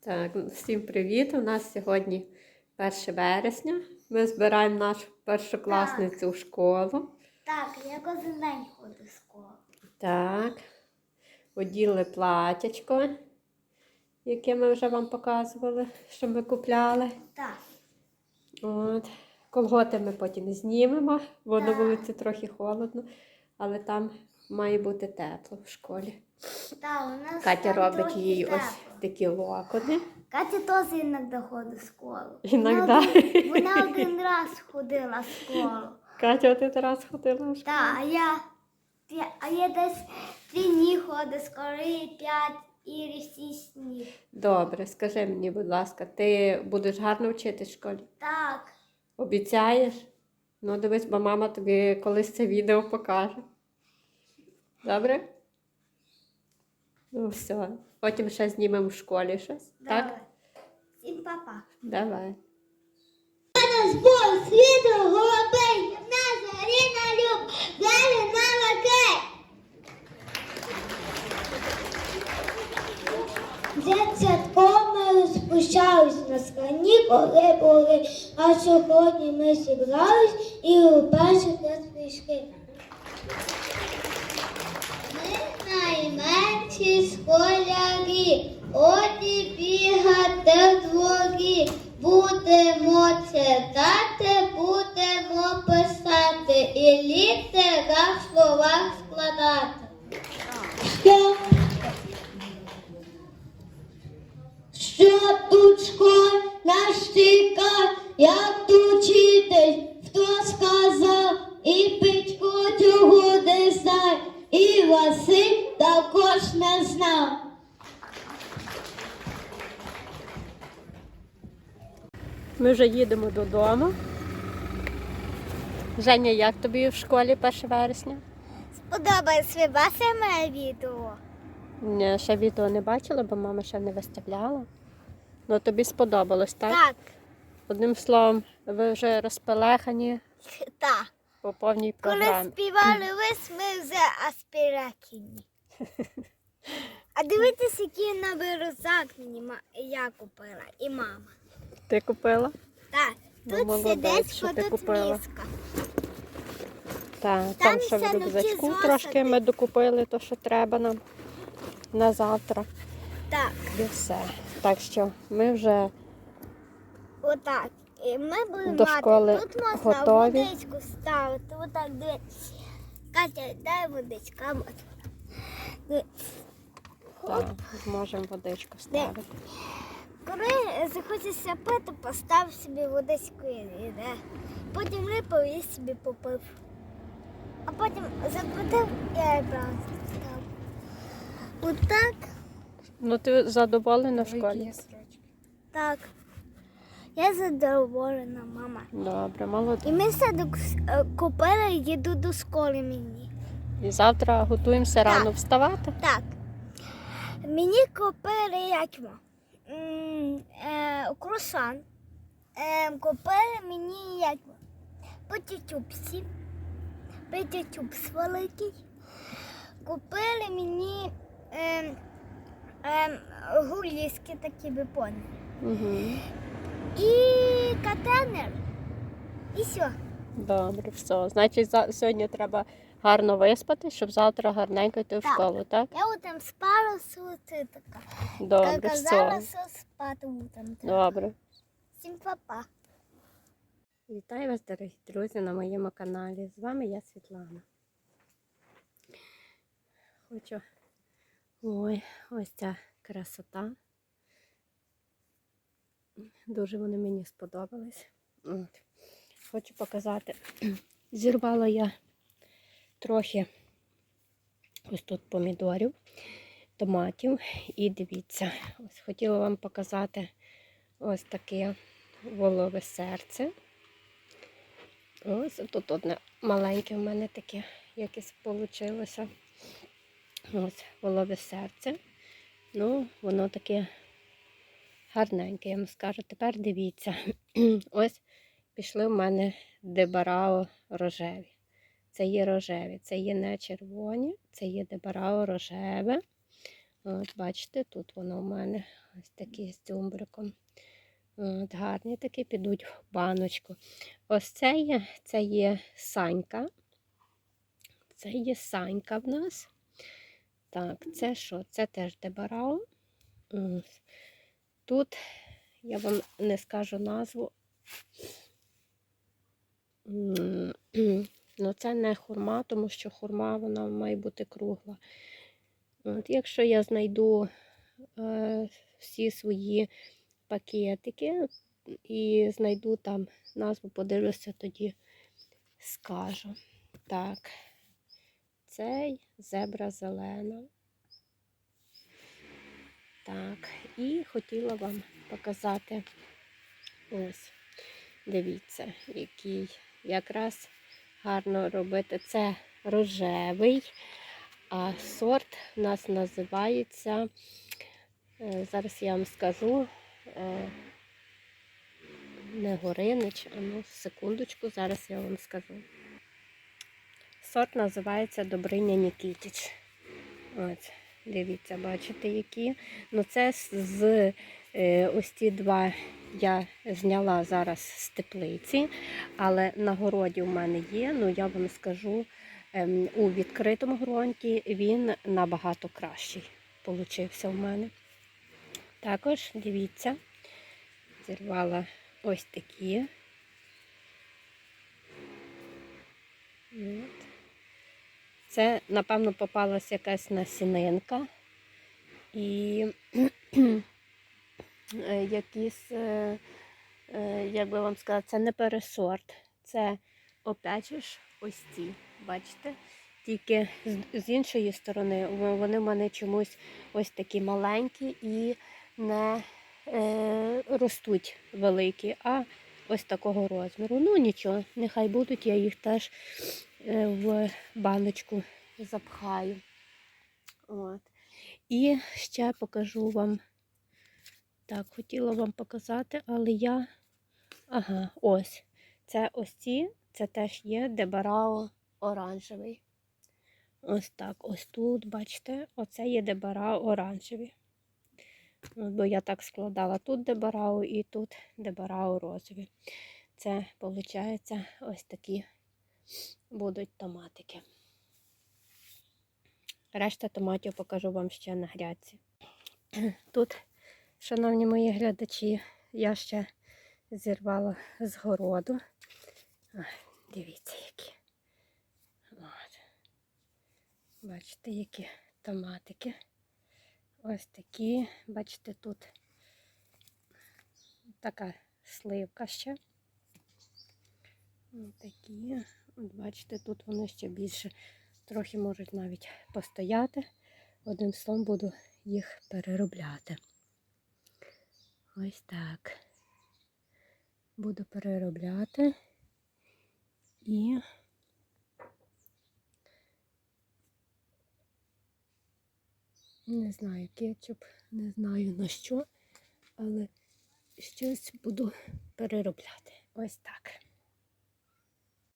Так, всім привіт! У нас сьогодні 1 вересня. Ми збираємо нашу першокласницю в школу. Так, я кожен день ходжу в школу. Так. Оділи платячко, яке ми вже вам показували, що ми купляли. Так, От. Колготи ми потім знімемо, бо на вулиці трохи холодно, але там має бути тепло в школі. Так, у нас Катя там робить трохи їй тепло. ось такі локони. Катя теж іноді ходить в школу. Вона один, вона один раз ходила в школу. Катя один раз ходила в школу. Так, а я, п'я- а я десь три дні ходить, скоро п'ять і шість днів. Добре, скажи мені, будь ласка, ти будеш гарно вчитись в школі? Так, Обіцяєш? Ну, дивись, бо мама тобі колись це відео покаже. Добре? Ну, все. Потім ще знімемо в школі щось. Так? Всім папа. Давай. Збор світу голубий, на зарі на люб, далі на лакей. Ми розпущались на скані, коли були, а сьогодні ми зібрались і уперше нас прийшли. Ми найменші школярі, оді бігати в. Будемо читати, будемо писати і літера в словах складати. Що, тут школь наш чекає, як тут також не знав. Ми вже їдемо додому. Женя, як тобі в школі 1 вересня? Сподобалось ваше моє відео? Ні, ще відео не бачила, бо мама ще не виставляла. Ну тобі сподобалось, так? Так, Одним словом, ви вже розпелехані так. по повній Коли співали весь, ми вже аспіракіні. А дивіться, який новий рюкзак мені ма- я купила і мама. Ти купила? Так, Ну, тут молодець, що ти купила. фототміска. Так, Там там ще в рюкзачку трошки ми докупили, то що треба нам на завтра. Так, І все. Так що ми вже отак. І ми будемо До школи мати. Тут можна готові. водичку ставити. Отак дивись. Катя, дай водичка. От. Так, зможемо водичку ставити. Коли захочеться пити, постав собі водичку і йде. Потім випив і собі попив. А потім заплатив і одразу став. Отак, Ну ти задоволена в школі? так. Я задоволена, мама. Добре, молодець. І ми все купили і їду до школи мені. І завтра готуємося рано вставати. Так. Мені купили м, е, круасан. Е, купили мені його, потітюпсі. Потітюпс великий. Купили мені е, е, гуліски такі випони. Угу. І катенер. І все. Добре, все. Значить, сьогодні треба гарно виспати, щоб завтра гарненько йти в Так. школу, так? Я утром спала, сути така. Добре, все. що спати утром. треба. Добре. Всім папа. Вітаю вас, дорогі друзі, на моєму каналі. З вами я Світлана. Хочу. Ой, ось ця красота. Дуже вони мені сподобались. От. Хочу показати. Зірвала я трохи ось тут помідорів, томатів. І дивіться, ось хотіла вам показати ось таке волове серце. Ось тут одне маленьке в мене таке якесь вийшло. Ось волове серце. Ну, воно таке гарненьке, я вам скажу. Тепер дивіться. Ось пішли в мене дебарао рожеві. Це є рожеві, це є не червоні, це є дебарао рожеве. От, бачите, тут воно в мене ось такі з дзюмбриком. От, гарні такі підуть в баночку. Ось це є, це є санька. Це є санька в нас. Так, це що? Це теж дебарао. Тут я вам не скажу назву. Це не хурма, тому що хурма вона має бути кругла. От, якщо я знайду е, всі свої пакетики і знайду там назву, подивлюся, тоді скажу. Так, цей зебра зелена. Так, і хотіла вам показати ось, дивіться, який якраз гарно робити. Це рожевий, а сорт у нас називається, е, зараз я вам скажу, е, не Горинич, а ну, секундочку, зараз я вам скажу. Сорт називається Добриня Нікітіч. Ось, дивіться, бачите, які. Ну, це з- е, ось ці два я зняла зараз з теплиці, але на городі в мене є. Ну, я вам скажу, ем, у відкритому ґрунті він набагато кращий получився в мене. Також дивіться, зірвала ось такі. От. Це, напевно, попалась якась насінинка. І е, якісь, е, е, як би вам сказати, це не пересорт. Це опять ж ось ці, бачите? Тільки з, іншої сторони вони в мене чомусь ось такі маленькі і не е, ростуть великі, а ось такого розміру. Ну нічого, нехай будуть, я їх теж в баночку запхаю. От. І ще покажу вам. Так, хотіла вам показати, але я. Ага, ось. Це ось ці, це теж є дебарао оранжевий. Ось так. Ось тут, бачите, оце є дебарао оранжевий. От, бо я так складала тут дебарао і тут дебарао розові. Це, виходить, ось такі будуть томатики. Решта томатів покажу вам ще на грядці. Тут, шановні мої глядачі, я ще зірвала з городу. Дивіться, які. От. Бачите, які томатики. Ось такі. Бачите, тут така сливка ще. Ось такі. От бачите, тут вони ще більше. Трохи можуть навіть постояти. Одним словом буду їх переробляти. Ось так. Буду переробляти і не знаю, кетчуп, не знаю на що, але щось буду переробляти. Ось так.